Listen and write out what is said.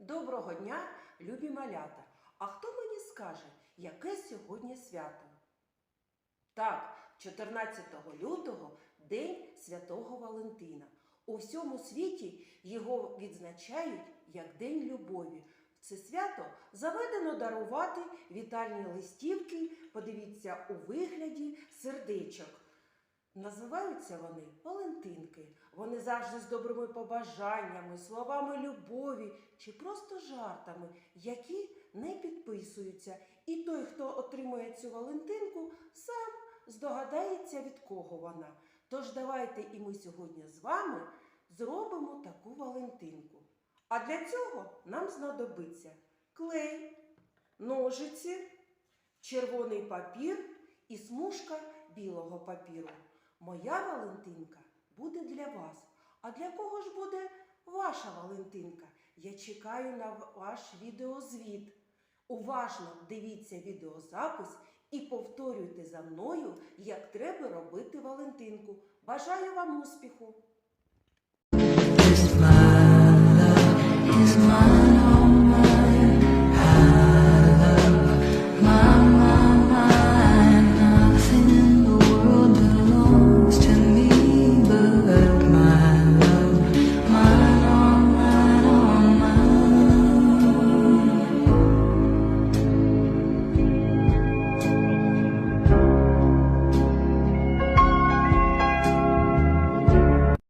Доброго дня, любі малята! А хто мені скаже, яке сьогодні свято? Так, 14 лютого День Святого Валентина. У всьому світі його відзначають як День любові. В це свято заведено дарувати вітальні листівки, подивіться, у вигляді сердечок. Називаються вони Валентинки. Вони завжди з добрими побажаннями, словами любові чи просто жартами, які не підписуються. І той, хто отримує цю Валентинку, сам здогадається, від кого вона. Тож давайте і ми сьогодні з вами зробимо таку Валентинку. А для цього нам знадобиться клей, ножиці, червоний папір і смужка білого папіру. Моя Валентинка буде для вас. А для кого ж буде ваша Валентинка? Я чекаю на ваш відеозвіт. Уважно дивіться відеозапис і повторюйте за мною, як треба робити Валентинку. Бажаю вам успіху!